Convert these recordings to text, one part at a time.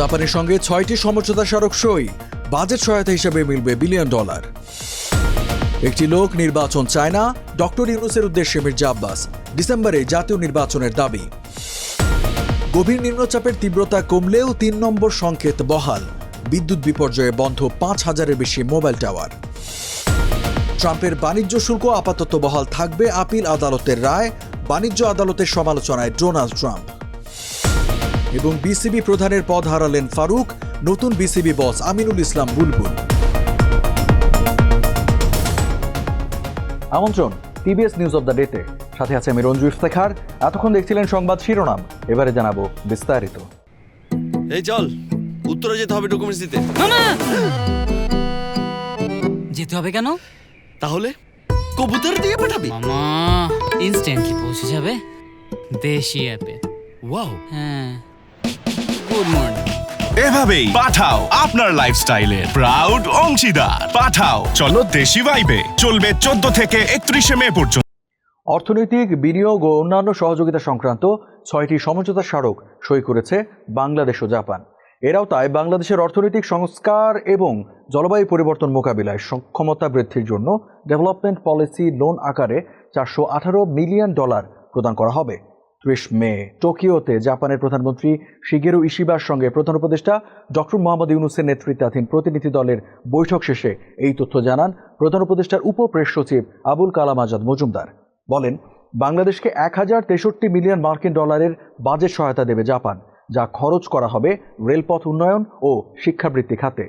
জাপানের সঙ্গে ছয়টি সমঝোতা স্মারক সই। বাজেট সহায়তা হিসেবে মিলবে বিলিয়ন ডলার। একটি লোক নির্বাচন চায় না, ডক্টর ইউনুসের উদ্দেশ্যে মির্জা আব্বাস, ডিসেম্বরে জাতীয় নির্বাচনের দাবি। গভীর নিম্নচাপের তীব্রতা কমলেও তিন নম্বর সংকেত বহাল। বিদ্যুৎ বিপর্যয়ে বন্ধ পাঁচ হাজারের বেশি মোবাইল টাওয়ার। ট্রাম্পের বাণিজ্য শুল্ক আপাতত বহাল থাকবে আপিল আদালতের রায়, বাণিজ্য আদালতের সমালোচনায় ডোনাল্ড ট্রাম্প। এবং বিসিবি প্রধানের পদ হারালেন ফারুক নতুন বিসিবি বস আমিনুল ইসলাম বুলবুল। আমন্ত্রণ টিবিএস নিউজ অব দ্য ডেতে। সাথে আছে আমি রঞ্জু ইফতেখার। এতক্ষণ দেখছিলেন সংবাদ শিরোনাম। এবারে জানাব বিস্তারিত। এই চল উত্তরে যেতে হবে ডকুমেন্টস দিতে। যেতে হবে কেন? তাহলে কবুতর দিয়ে পাঠাবি। মামা ইনস্ট্যান্টলি পৌঁছে যাবে দেশি অ্যাপে। ওয়াও হ্যাঁ। গুড মর্নিং এভাবেই পাঠাও আপনার লাইফস্টাইলের প্রাউড অংশীদার। পাঠাও চলো দেশি ভাইবে চলবে চোদ্দ থেকে একত্রিশে মে পর্যন্ত। অর্থনৈতিক বিনিয়োগ ও অন্যান্য সহযোগিতা সংক্রান্ত ছয়টি সমঝোতা স্মারক সই করেছে বাংলাদেশ ও জাপান। এর আওতায় বাংলাদেশের অর্থনৈতিক সংস্কার এবং জলবায়ু পরিবর্তন মোকাবিলায় সক্ষমতা বৃদ্ধির জন্য ডেভেলপমেন্ট পলিসি লোন আকারে চারশো আঠারো মিলিয়ন ডলার প্রদান করা হবে। ত্রিশ মে, টোকিওতে জাপানের প্রধানমন্ত্রী শিগেরু ইশিবার সঙ্গে প্রধান উপদেষ্টা ডক্টর মোহাম্মদ ইউনুসের নেতৃত্বাধীন প্রতিনিধি দলের বৈঠক শেষে এই তথ্য জানান প্রধান উপদেষ্টার উপ প্রেস সচিব আবুল কালাম আজাদ মজুমদার। বলেন, বাংলাদেশকে এক হাজার তেষট্টি মিলিয়ন মার্কিন ডলারের বাজেট সহায়তা দেবে জাপান, যা খরচ করা হবে রেলপথ উন্নয়ন ও শিক্ষাবৃত্তি খাতে।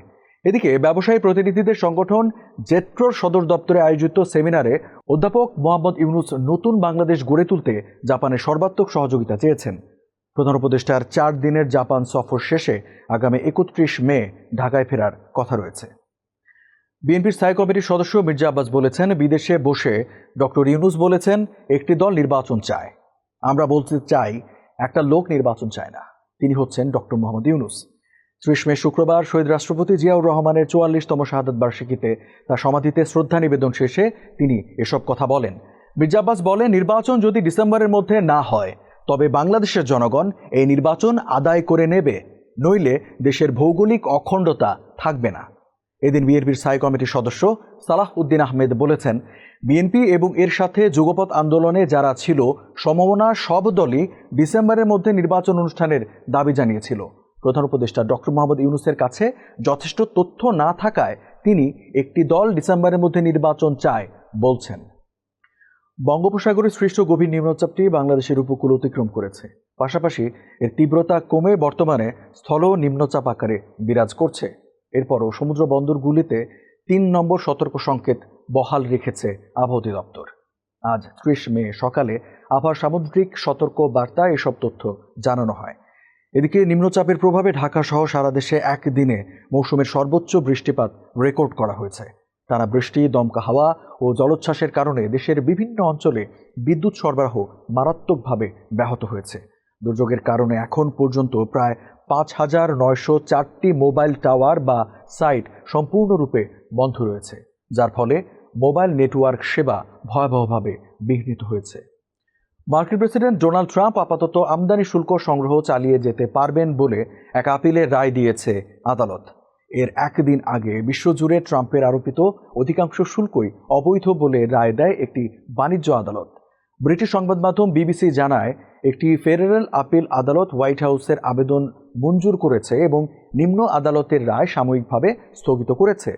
এদিকে ব্যবসায়ী প্রতিনিধিদের সংগঠন জেট্রোর সদর দপ্তরে আয়োজিত সেমিনারে অধ্যাপক মোহাম্মদ ইউনুস নতুন বাংলাদেশ গড়ে তুলতে জাপানের সর্বাত্মক সহযোগিতা চেয়েছেন। প্রধান উপদেষ্টার চার দিনের জাপান সফর শেষে আগামী একত্রিশ মে ঢাকায় ফেরার কথা রয়েছে। বিএনপির স্থায়ী কমিটির সদস্য মির্জা আব্বাস বলেছেন, বিদেশে বসে ডক্টর ইউনুস বলেছেন, একটি দল নির্বাচন চায়। আমরা বলতে চাই, একটা লোক নির্বাচন চায় না। তিনি হচ্ছেন ডক্টর মোহাম্মদ ইউনুস। ত্রিশ মে শুক্রবার শহীদ রাষ্ট্রপতি জিয়াউর রহমানের চুয়াল্লিশতম শাহাদত বার্ষিকীতে তার সমাধিতে শ্রদ্ধা নিবেদন শেষে তিনি এসব কথা বলেন। মির্জা আব্বাস বলেন, নির্বাচন যদি ডিসেম্বরের মধ্যে না হয়, তবে বাংলাদেশের জনগণ এই নির্বাচন আদায় করে নেবে। নইলে দেশের ভৌগোলিক অখণ্ডতা থাকবে না। এদিন বিএনপির স্থায়ী কমিটির সদস্য সালাহ উদ্দিন আহমেদ বলেছেন, বিএনপি এবং এর সাথে যুগপৎ আন্দোলনে যারা ছিল, সমমনা সব দলই ডিসেম্বরের মধ্যে নির্বাচন অনুষ্ঠানের দাবি জানিয়েছিল। প্রধান উপদেষ্টা ডক্টর মোহাম্মদ ইউনুসের কাছে যথেষ্ট তথ্য না থাকায় তিনি একটি দল ডিসেম্বরের মধ্যে নির্বাচন চায় বলছেন। বঙ্গোপসাগরে সৃষ্ট গভীর নিম্নচাপটি বাংলাদেশের উপকূল অতিক্রম করেছে। পাশাপাশি এর তীব্রতা কমে বর্তমানে স্থল নিম্নচাপ আকারে বিরাজ করছে। এরপরও সমুদ্র বন্দরগুলিতে তিন নম্বর সতর্ক সংকেত বহাল রেখেছে আবহাওয়া অধিদপ্তর। আজ ত্রিশ মে সকালে আবহাওয়া সামুদ্রিক সতর্ক বার্তা এসব তথ্য জানানো হয়। এদিকে নিম্নচাপের প্রভাবে ঢাকা সহ সারা দেশে একদিনে মৌসুমের সর্বোচ্চ বৃষ্টিপাত রেকর্ড করা হয়েছে। টানা বৃষ্টি, দমকা হাওয়া ও জলোচ্ছ্বাসের কারণে দেশের বিভিন্ন অঞ্চলে বিদ্যুৎ সরবরাহ মারাত্মকভাবে ব্যাহত হয়েছে। দুর্যোগের কারণে এখন পর্যন্ত প্রায় পাঁচ হাজার নয়শো চারটি মোবাইল টাওয়ার বা সাইট সম্পূর্ণরূপে বন্ধ রয়েছে, যার ফলে মোবাইল নেটওয়ার্ক সেবা ভয়াবহভাবে বিঘ্নিত হয়েছে। মার্কিন প্রেসিডেন্ট ডোনাল্ড ট্রাম্প আপাতত আমদানি শুল্ক সংগ্রহ চালিয়ে যেতে পারবেন বলে এক আপিলের রায় দিয়েছে আদালত। এর একদিন আগে বিশ্বজুড়ে ট্রাম্পের আরোপিত অধিকাংশ শুল্কই অবৈধ বলে রায় দেয় একটি বাণিজ্য আদালত। ব্রিটিশ সংবাদ মাধ্যম বিবিসি জানায়, একটি ফেডারেল আপিল আদালত হোয়াইট হাউসের আবেদন মঞ্জুর করেছে এবং নিম্ন আদালতের রায় সাময়িকভাবে স্থগিত করেছে।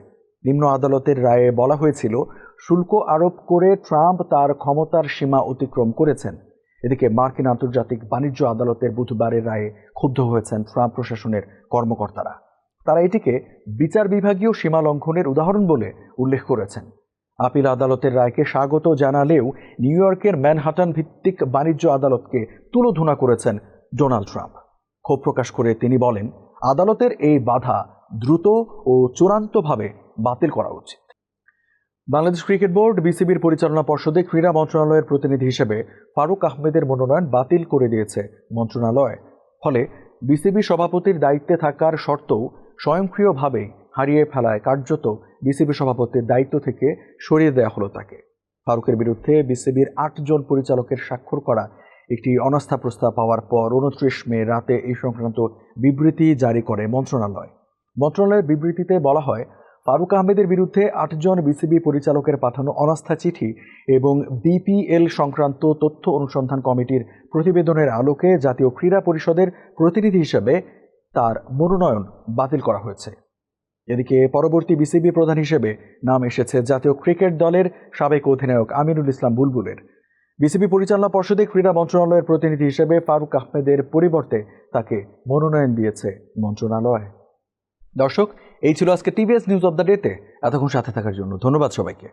নিম্ন আদালতের রায়ে বলা হয়েছিল, শুল্ক আরোপ করে ট্রাম্প তার ক্ষমতার সীমা অতিক্রম করেছেন। এদিকে মার্কিন আন্তর্জাতিক বাণিজ্য আদালতের বুধবারের রায়ে ক্ষুব্ধ হয়েছেন ট্রাম্প প্রশাসনের কর্মকর্তারা। তারা এটিকে বিচার বিভাগীয় সীমা লঙ্ঘনের উদাহরণ বলে উল্লেখ করেছেন। আপিল আদালতের রায়কে স্বাগত জানালেও নিউ ইয়র্কের ম্যানহাটান ভিত্তিক বাণিজ্য আদালতকে তুলোধুনা করেছেন ডোনাল্ড ট্রাম্প। ক্ষোভ প্রকাশ করে তিনি বলেন, আদালতের এই বাধা দ্রুত ও চূড়ান্তভাবে বাতিল করা উচিত। বাংলাদেশ ক্রিকেট বোর্ড, বিসিবির পরিচালনা পর্ষদে ক্রীড়া মন্ত্রণালয়ের প্রতিনিধি হিসেবে ফারুক আহমেদের মনোনয়ন বাতিল করে দিয়েছে মন্ত্রণালয়। ফলে বিসিবি সভাপতির দায়িত্বে থাকার শর্তও স্বয়ংক্রিয়ভাবে হারিয়ে ফেলায় কার্যত বিসিবি সভাপতির দায়িত্ব থেকে সরিয়ে দেওয়া হলো তাকে। ফারুকের বিরুদ্ধে বিসিবির আটজন পরিচালকের স্বাক্ষর করা একটি অনাস্থা প্রস্তাব পাওয়ার পর উনত্রিশ মে রাতে এই সংক্রান্ত বিবৃতি জারি করে মন্ত্রণালয়। মন্ত্রণালয়ের বিবৃতিতে বলা হয় ফারুক আহমেদের বিরুদ্ধে আটজন বিসিবি পরিচালকের পাঠানো অনাস্থা চিঠি এবং বিপিএল সংক্রান্ত তথ্য অনুসন্ধান কমিটির প্রতিবেদনের আলোকে জাতীয় ক্রীড়া পরিষদের প্রতিনিধি হিসেবে তার মনোনয়ন বাতিল করা হয়েছে। এদিকে পরবর্তী বিসিবি প্রধান হিসেবে নাম এসেছে জাতীয় ক্রিকেট দলের সাবেক অধিনায়ক আমিনুল ইসলাম বুলবুলের। বিসিবি পরিচালনা পর্ষদে ক্রীড়া মন্ত্রণালয়ের প্রতিনিধি হিসেবে ফারুক আহমেদের পরিবর্তে তাকে মনোনয়ন দিয়েছে মন্ত্রণালয়। দর্শক, এই ছিল আজকে টিভিএস নিউজ অব দ্য ডেতে এতক্ষণ সাথে থাকার জন্য ধন্যবাদ সবাইকে।